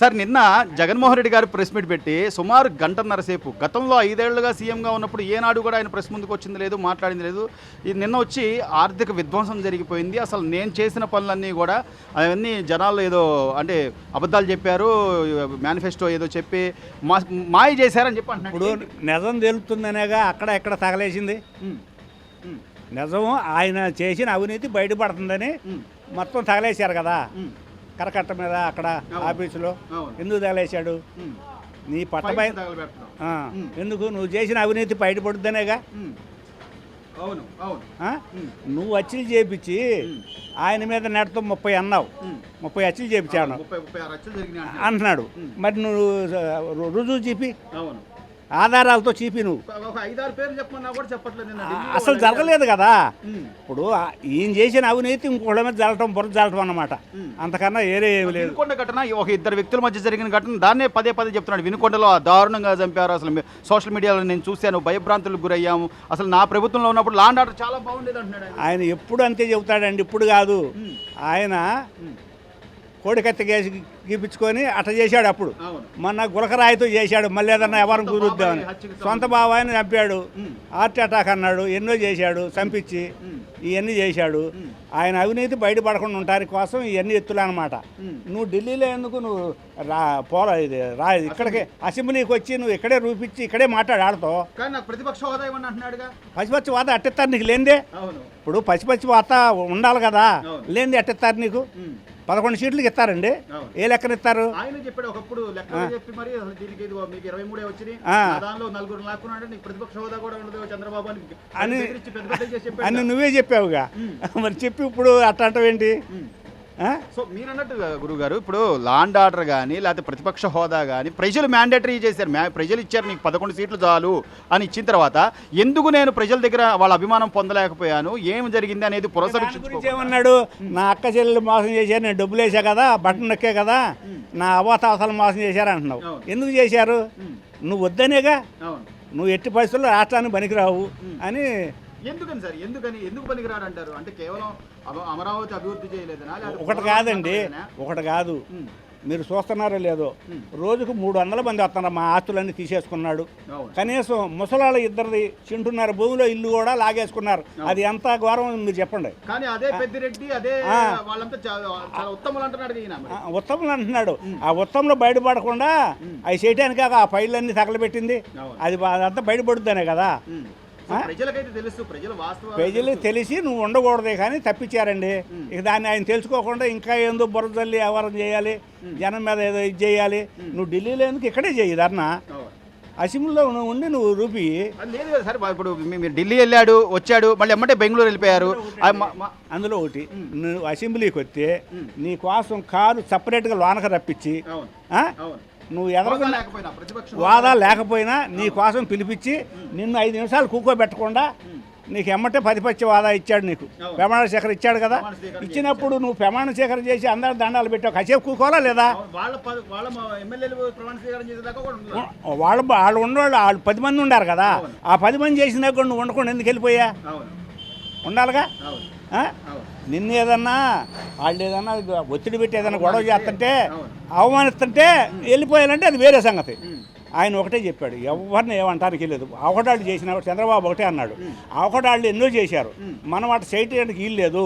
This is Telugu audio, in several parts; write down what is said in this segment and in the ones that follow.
సార్ నిన్న జగన్మోహన్ రెడ్డి గారు ప్రెస్ మీట్ పెట్టి సుమారు గంటన్నర సేపు గతంలో ఐదేళ్ళుగా సీఎంగా ఉన్నప్పుడు ఏనాడు కూడా ఆయన ప్రెస్ ముందుకు వచ్చింది లేదు మాట్లాడింది లేదు. నిన్న వచ్చి ఆర్థిక విధ్వంసం జరిగిపోయింది. అసలు నేను చేసిన పనులన్నీ కూడా అవన్నీ జనాలు ఏదో అంటే అబద్ధాలు చెప్పారు మేనిఫెస్టో ఏదో చెప్పి మా మాయ చేశారని చెప్పి ఇప్పుడు నిజం తెలుస్తుందనేగా అక్కడ ఎక్కడ తగలేసింది? నిజం ఆయన చేసిన అవినీతి బయటపడుతుందని మొత్తం తగలేశారు కదా. కరకట్ట మీద అక్కడ. ఆఫీసులో. ఎందుకు తగలేశాడు. నీ పట్ట పైకి బయ తగలబెట్టడం. ఆ, ఉమ్. ఎందుకు నువ్వు చేసిన అవినీతి బయటపడుద్దనేగా. అవును నువ్వు అచ్చులు చేపించి ఆయన మీద నెడతో ముప్పై అన్నావు. ముప్పై అచ్చులు చేపించాను అంటున్నాడు. మరి నువ్వు రుజువు చూపి అవును ఆధారాలతో చూపి నువ్వు అసలు జరగలేదు కదా? ఇప్పుడు ఈయన చేసిన అవినీతి ఇంకోళ్ళ మీద జరగటం బుర్ర జరగటం అన్నమాట. అంతకన్నా ఏరే ఏమి లేదు. వినుకొండ ఘటన ఒక ఇద్దరు వ్యక్తుల మధ్య జరిగిన ఘటన దాన్నే పదే పదే చెప్తున్నాడు. వినుకొండలో దారుణంగా చంపారు. అసలు సోషల్ మీడియాలో నేను చూశాను భయభ్రాంతులకు గురయ్యాము. అసలు నా ప్రభుత్వంలో ఉన్నప్పుడు లాండ్ ఆర్డర్ చాలా బాగుండేది అంటున్నాడు ఆయన. ఎప్పుడు అంతే చెబుతాడండి ఇప్పుడు కాదు. ఆయన కోడికత్తి గేసి గీపించుకొని అట్ట చేశాడు అప్పుడు. మొన్న గులకరాయితో చేశాడు మళ్ళీ ఏదన్నా ఎవరిని కుదురుద్దామని సొంత బాబాయిని చంపాడు. హార్ట్ అటాక్ అన్నాడు ఎన్నో చేశాడు చంపించి ఇవన్నీ చేశాడు. ఆయన అవినీతి బయటపడకుండా ఉంటారి కోసం ఇవన్నీ ఎత్తులు అనమాట ఉమ్. నువ్వు ఢిల్లీలో ఎందుకు నువ్వు రా పోరా ఇది రా ఇక్కడికే అసెంబ్లీకి వచ్చి నువ్వు ఇక్కడే రూపించి ఇక్కడే మాట్లాడు ఆడతో. ప్రతిపక్ష హోదా పసిపచ్చి వాత అట్టెత్తారు నీకు అవును. ఇప్పుడు పసిపచ్చి వాత ఉండాలి కదా. అవును. లేనిది అట్టెత్తారు నీకు? పదకొండు సీట్లకి ఇస్తారండి. ఏ లెక్కన ఇస్తారు ఆయన చెప్పాడు ఒకప్పుడు లెక్క చెప్పి మరి అసలు దీనికి ఇది మీకు ఇరవై మూడే వచ్చినాయి. దానిలో నలుగురు లాక్కున్నాడు నీకు ప్రతిపక్ష హోదా కూడా ఉండదు చంద్రబాబు అని అని- నువ్వే చెప్పావుగా. మరి చెప్పి ఇప్పుడు అట్ట అంటావేంటి? సో మీరు అన్నట్టు గురుగారు ఇప్పుడు లాండ్ ఆర్డర్ కానీ లేకపోతే ప్రతిపక్ష హోదా కానీ ప్రజలు మ్యాండేటరీ చేశారు. మ్యా ప్రజలు ఇచ్చారు నీకు పదకొండు సీట్లు చాలు అని ఇచ్చిన తర్వాత ఎందుకు నేను ప్రజల దగ్గర వాళ్ళ అభిమానం పొందలేకపోయాను? ఏం జరిగింది అనేది ఏమన్నాడు? నా అక్క చెల్లెలు మోసం చేశారు నేను డబ్బులు వేసా కదా బట్టన్ నొక్కే కదా నా అవాతావతలు మోసం చేశారు అంటున్నావు. ఎందుకు చేశారు? నువ్వు వద్దనేగా అవును. నువ్వు ఎట్టి పరిస్థితుల్లో రాష్ట్రానికి పనికిరావు అని ఎందుకని సార్? ఎందుకని? ఎందుకు పనికిరాడు అంటారు అంటే కేవలం అమ- అమరావతి అభివృద్ధి చేయలేదనా? ఒకటి కాదండి? ఒకటి కాదు. మీరు చూస్తున్నారో లేదో. రోజుకు మూడు వందల మంది వస్తున్నారు. మా ఆస్తులన్నీ తీసేసుకున్నాడు. కనీసం ముసలాళ్ళ ఇద్దరిది చింటున్నారు భూమిలో ఇల్లు కూడా లాగేసుకున్నారు. అది ఎంత ఘోరం మీరు చెప్పండి. కానీ అదే పెద్దిరెడ్డి అదే ఉత్తములు అంటున్నాడు. ఆ, ఉత్తములు అంటున్నాడు. ఆ ఉత్తములు బయటపడకుండా అవి చేయటానికి ఆ ఫైళ్ళన్నీ తగలబెట్టింది. అది అదంతా బయటపడుద్దనే కదా. ప్రజలు తెలిసి. నువ్వు ఉండకూడదే కానీ తప్పించారండి. ఇక దాన్ని ఆయన తెలుసుకోకుండా ఇంకా ఏందో బుర్ర తల్లి వ్యవహారం చేయాలి జనం మీద ఏదో ఇది చేయాలి. నువ్వు ఢిల్లీలో ఎందుకు ఇక్కడే చేయి ధర్నా. అసెంబ్లీలో నువ్వు ఉండి నువ్వు రూపి. లేదు కదా సార్ ఇప్పుడు మీరు ఢిల్లీ వెళ్ళాడు వచ్చాడు మళ్ళీ ఎమ్మటే బెంగళూరు వెళ్ళిపోయారు. అందులో ఒకటి. నువ్వు అసెంబ్లీకి వస్తే నీ కోసం కారు సపరేట్గా లోనక రప్పించి నువ్వు ఎదరకుండా ప్రతిపక్షం వాదా లేకపోయినా. నీ కోసం పిలిపించి నిన్ను ఐదు నిమిషాలు కూకోబెట్టకుండా నీకు ఎమ్మటే పదిపచ్చి వాదా ఇచ్చాడు నీకు. ప్రమాణ శేఖర్ ఇచ్చాడు కదా. ఇచ్చినప్పుడు నువ్వు ప్రమాణ శేఖర్ చేసి అందరు దండాలు పెట్టావు. కసేపు కూకోవాలా లేదా? వాళ్ళ వాళ్ళ ఉన్నవాళ్ళు వాళ్ళు పది మంది ఉండారు కదా. ఆ పది మంది చేసిన కూడా నువ్వు ఉండకుండా ఎందుకు వెళ్ళిపోయా? ఉండాలిగా? నిన్ను ఏదన్నా వాళ్ళు ఏదన్నా ఒత్తిడి పెట్టి ఏదన్నా గొడవ చేస్తుంటే. అవమానిస్తుంటే వెళ్ళిపోయాలంటే అది వేరే సంగతి. ఆయన ఒకటే చెప్పాడు ఎవరిని ఏమంటానికి లేదు అవకడాళ్ళు చేసిన చంద్రబాబు ఒకటే అన్నాడు. అవకడాళ్ళు ఎన్నో చేశారు. మనం అటు చేయటానికి వీలు లేదు.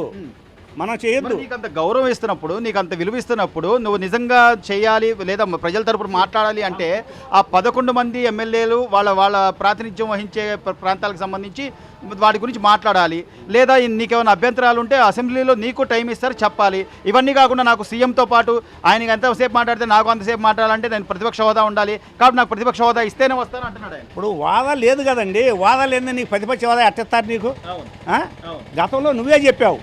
మనం చేయొద్దు. నీకు అంత గౌరవం ఇస్తున్నప్పుడు నీకు అంత విలువ ఇస్తున్నప్పుడు నువ్వు నిజంగా చేయాలి లేదా ప్రజల తరపున మాట్లాడాలి అంటే ఆ పదకొండు మంది ఎమ్మెల్యేలు వాళ్ళ వాళ్ళ ప్రాతినిధ్యం వహించే ప్ర- ప్రాంతాలకు సంబంధించి వాటి గురించి మాట్లాడాలి. లేదా నీకేమైనా అభ్యంతరాలు ఉంటే అసెంబ్లీలో నీకు టైం ఇస్తారు చెప్పాలి. ఇవన్నీ కాకుండా నాకు సీఎంతో పాటు ఆయన ఎంతసేపు మాట్లాడితే నాకు అంతసేపు మాట్లాడాలంటే నేను ప్రతిపక్ష హోదా ఉండాలి. కాబట్టి నాకు ప్రతిపక్ష హోదా ఇస్తేనే వస్తాను అంటున్నాడు ఇప్పుడు వాదా లేదు కదండి. వాదా లేదు నీకు ప్రతిపక్ష హోదా ఎట్టిస్తారు నీకు? గతంలో నువ్వే చెప్పావు.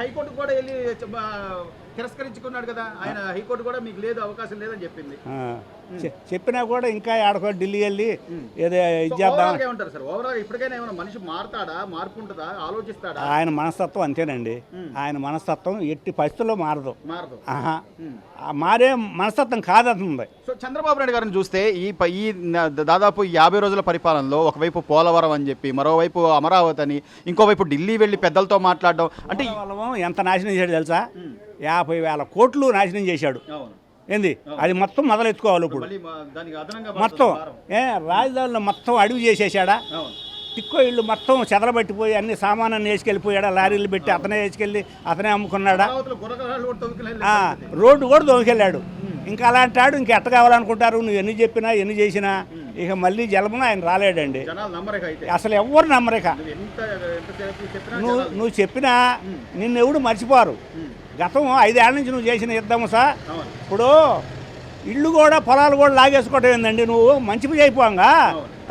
హైకోర్టు కూడా వెళ్ళి తిరస్కరించుకున్నాడు కదా. ఆయన హైకోర్టు కూడా మీకు లేదు అవకాశం లేదని చెప్పింది. చెప్పినా కూడా ఇంకా ఆడకో ఢిల్లీ వెళ్ళి ఏదో ఇది సో చేద్దాం ఓవరాల్గా ఏమంటారు సార్? ఓవరాల్గా ఇప్పటికైనా ఏమైనా మనిషి మారతాడా? మార్పు ఉంటుందా ఆలోచిస్తాడా? ఆయన మనస్తత్వం అంతేనండి. ఆయన మనస్తత్వం ఎట్టి పరిస్థితుల్లో మారదు. మారదు. మారే మనస్తత్వం కాదంటుంది సో చంద్రబాబు నాయుడు గారిని చూస్తే ఈ ఈ దాదాపు యాభై రోజుల పరిపాలనలో ఒకవైపు పోలవరం అని చెప్పి మరోవైపు అమరావతి అని ఇంకోవైపు ఢిల్లీ వెళ్ళి పెద్దలతో మాట్లాడడం అంటే ఎంత నాశనం చేశాడు తెలుసా? యాభై వేల కోట్లు నాశనం చేశాడు. ఏంది? అది మొత్తం మొదలెత్తుకోవాలి ఇప్పుడు. మొత్తం. ఏ రాజధానిలో మొత్తం అడవి చేసేసాడా? తిక్కో ఇళ్ళు మొత్తం చెదలబట్టిపోయి అన్ని సామానాన్ని వేసుకెళ్ళిపోయాడా? లారీలు పెట్టి అతనే వేసుకెళ్ళి అతనే అమ్ముకున్నాడా? రోడ్డు కూడా దొంగకెళ్ళాడు ఇంకా అలాంటి వాడు ఇంక ఎట్ట కావాలనుకుంటారు? నువ్వు ఎన్ని చెప్పినా ఎన్ని చేసినా. ఇక మళ్ళీ జలమున ఆయన రాలేడండి. అసలు ఎవ్వరు నమ్మరిక నువ్వు నువ్వు చెప్పినా నిన్నెవడు మర్చిపోరు. గతం ఐదేళ్ళ నుంచి నువ్వు చేసిన యుద్ధం సార్ ఇప్పుడు ఇల్లు కూడా పొలాలు కూడా లాగేసుకోవటం ఏందండి నువ్వు? మంచి అయిపోంగా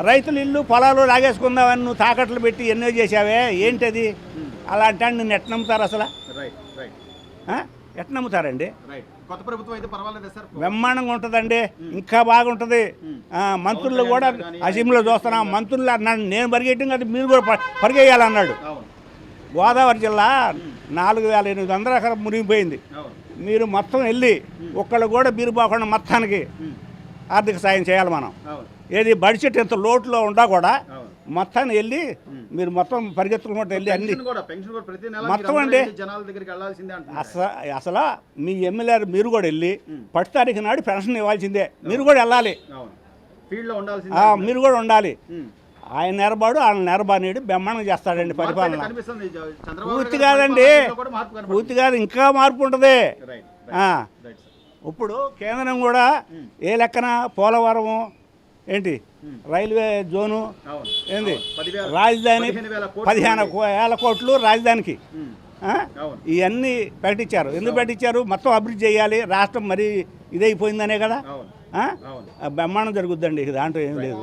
రైతులు ఇల్లు పొలాలు లాగేసుకుందామని నువ్వు తాకట్లు పెట్టి ఎన్నో చేసావే ఏంటది? అలాంటి నిన్ను ఎట్ట నమ్ముతారు అసలు? Right right. ఆ? ఎట్ట నమ్ముతారండి? రైట్. కొత్త ప్రభుత్వం అయితే పర్వాలేదు సార్? బ్రహ్మాండంగా ఉంటుందండి. ఇంకా బాగుంటుంది. మంత్రులు కూడా అసెంబ్లీలో చూస్తున్నాం. మంత్రులు అన్నాడు నేను పరిగెట్టం కదా మీరు కూడా పరిగెయ్యాలన్నాడు. గోదావరి జిల్లా నాలుగు వేల ఎనిమిది వందల ఎకరం మునిగిపోయింది. మీరు మొత్తం వెళ్ళి ఒక్కళ్ళు కూడా మీరు పోకుండా మొత్తానికి ఆర్థిక సాయం చేయాలి మనం. ఏది బడ్జెట్ ఎంత లోటులో ఉండా కూడా మొత్తాన్ని వెళ్ళి మీరు మొత్తం పరిగెత్తుకుంటూ వెళ్ళి అన్ని మొత్తం అండి. అసలు అసలు మీ ఎమ్మెల్యే మీరు కూడా వెళ్ళి పది తారీఖు నాడు పెన్షన్ ఇవ్వాల్సిందే. మీరు కూడా వెళ్ళాలి. మీరు కూడా ఉండాలి. ఆయన నెరబాడు ఆయన నెరబానీడు బ్రహ్మాండం చేస్తాడండి పరిపాలన. పూర్తి కాదండి. కనపడుతుంది. పూర్తిగా ఇంకా మార్పు ఉంటుంది. ఇప్పుడు కేంద్రం కూడా ఏ లెక్కన పోలవరం ఏంటి? రైల్వే జోను ఏంది? రాజధాని పదిహేను వేల కోట్లు రాజధానికి? అవును. ఇవన్నీ ప్రకటించారు ఎందుకు ప్రకటించారు మొత్తం అభివృద్ధి చేయాలి. రాష్ట్రం మరీ ఇదైపోయిందనే కదా? బ్రహ్మాండం జరుగుద్దండి. దాంట్లో ఏం లేదు.